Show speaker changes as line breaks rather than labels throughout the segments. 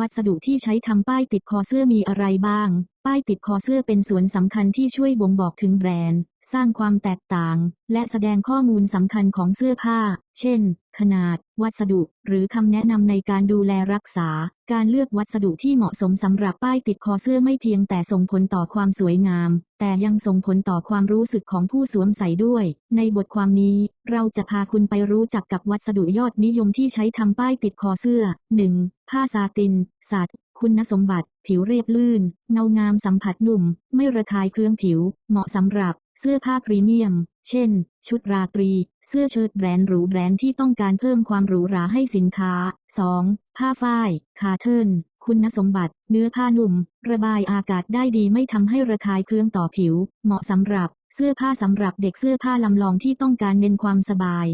วัสดุที่ใช้ทำป้ายติดคอเสื้อมีอะไรบ้าง ป้ายติดคอเสื้อเป็นส่วนสำคัญที่ช่วยบ่งบอกถึงแบรนด์ สร้างความแตกต่าง และแสดงข้อมูลสำคัญของเสื้อผ้า เช่น ขนาด วัสดุ หรือคำแนะนำในการดูแลรักษา การเลือกวัสดุที่เหมาะสมสำหรับป้ายติดคอเสื้อไม่เพียงแต่ส่งผลต่อความสวยงาม แต่ยังส่งผลต่อความรู้สึกของผู้สวมใส่ด้วย ในบทความนี้ เราจะพาคุณไปรู้จักกับวัสดุยอดนิยมที่ใช้ทำป้ายติดคอเสื้อ 1. ผ้าซาติน สัตว์คุณสมบัติ ผิวเรียบลื่น เงางามสัมผัสนุ่ม ไม่ระคายเคืองผิว เหมาะสำหรับ เสื้อผ้าพรีเมียม เช่น ชุดราตรี เสื้อเชิ้ตแบรนด์หรูแบรนด์ที่ต้องการเพิ่มความหรูหราให้สินค้า 2. ผ้าฝ้าย คาเทินคุณสมบัติ เนื้อผ้านุ่ม ระบายอากาศได้ดีไม่ทำให้ระคายเคืองต่อผิว เหมาะสำหรับเสื้อผ้าสำหรับเด็กเสื้อผ้าลำลองที่ต้องการเน้นความสบาย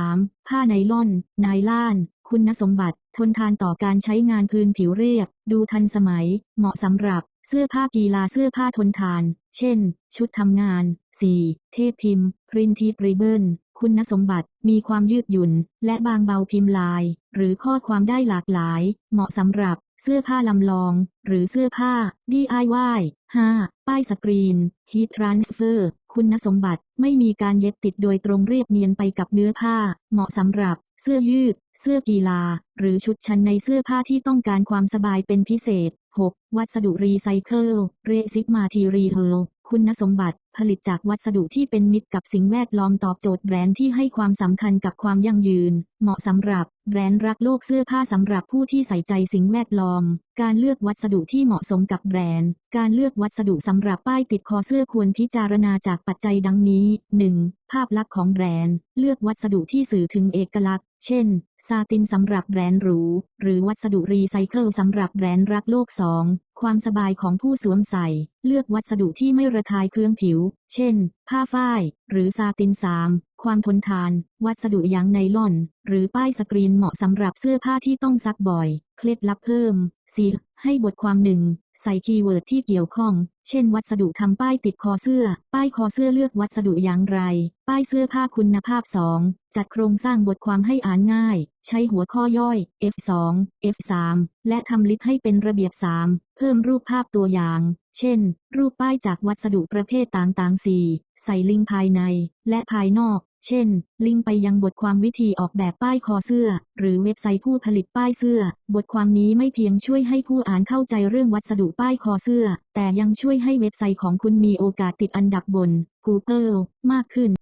3. ผ้าไนล่อนไนล่าน คุณสมบัติ ทนทานต่อการใช้งานพื้นผิวเรียบ ดูทันสมัย เหมาะสำหรับเสื้อผ้ากีฬาเสื้อผ้าทนทาน เช่น ชุดทำงาน 4. เทพพิมพ์ พรินทีปริเบิลคุณสมบัติ มีความยืดหยุ่น และบางเบาพิมพ์ลาย หรือข้อความได้หลากหลาย เหมาะสำหรับเสื้อผ้าลำลอง หรือเสื้อผ้า DIY 5. ป้ายสกรีน Heat Transfer คุณสมบัติ ไม่มีการเย็บติดโดยตรงเรียบเนียนไปกับเนื้อผ้า เหมาะสำหรับเสื้อยืด เสื้อกีฬา หรือชุดชั้นในเสื้อผ้าที่ต้องการความสบายเป็นพิเศษ 6. วัสดุรีไซเคิลเรซิกมาทีรีเฮลคุณสมบัติ ผลิตจากวัสดุที่เป็นมิตรกับสิ่งแวดล้อมตอบโจทย์แบรนด์ที่ให้ความสำคัญกับความยั่งยืน เหมาะสำหรับแบรนด์รักโลกเสื้อผ้าสำหรับผู้ที่ใส่ใจสิ่งแวดล้อม การเลือกวัสดุที่เหมาะสมกับแบรนด์ การเลือกวัสดุสำหรับป้ายติดคอเสื้อควรพิจารณาจากปัจจัยดังนี้ 1. ภาพลักษณ์ของแบรนด์ เลือกวัสดุที่สื่อถึงเอกลักษณ์ เช่น ซาตินสำหรับแบรนด์หรู หรือวัสดุรีไซเคิลสำหรับแบรนด์รักโลก 2. ความสบายของผู้สวมใส่ เลือกวัสดุที่ไม่ระคายเคืองผิว เช่น ผ้าฝ้าย หรือซาตินสาม ความทนทาน วัสดุยางไนล่อน หรือป้ายสกรีนเหมาะสำหรับเสื้อผ้าที่ต้องซักบ่อย เคล็ดลับเพิ่ม 4. ให้บทความหนึ่ง ใส่คีย์เวิร์ดที่เกี่ยวข้อง เช่น วัสดุทำป้ายติดคอเสื้อ ป้ายคอเสื้อเลือกวัสดุอย่างไร ป้ายเสื้อผ้าคุณภาพ 2 จัดโครงสร้างบทความให้อ่านง่าย ใช้หัวข้อย่อย F2 F3 และทำลิสต์ให้เป็นระเบียบ 3 เพิ่มรูปภาพตัวอย่าง เช่น รูปป้ายจากวัสดุประเภทต่างๆ 4 ใส่ลิงก์ภายในและภายนอก เช่น ลิงก์ไปยังบทความวิธีออกแบบป้ายคอเสื้อ หรือเว็บไซต์ผู้ผลิตป้ายเสื้อ บทความนี้ไม่เพียงช่วยให้ผู้อ่านเข้าใจเรื่องวัสดุป้ายคอเสื้อ แต่ยังช่วยให้เว็บไซต์ของคุณมีโอกาสติดอันดับบน Google มากขึ้น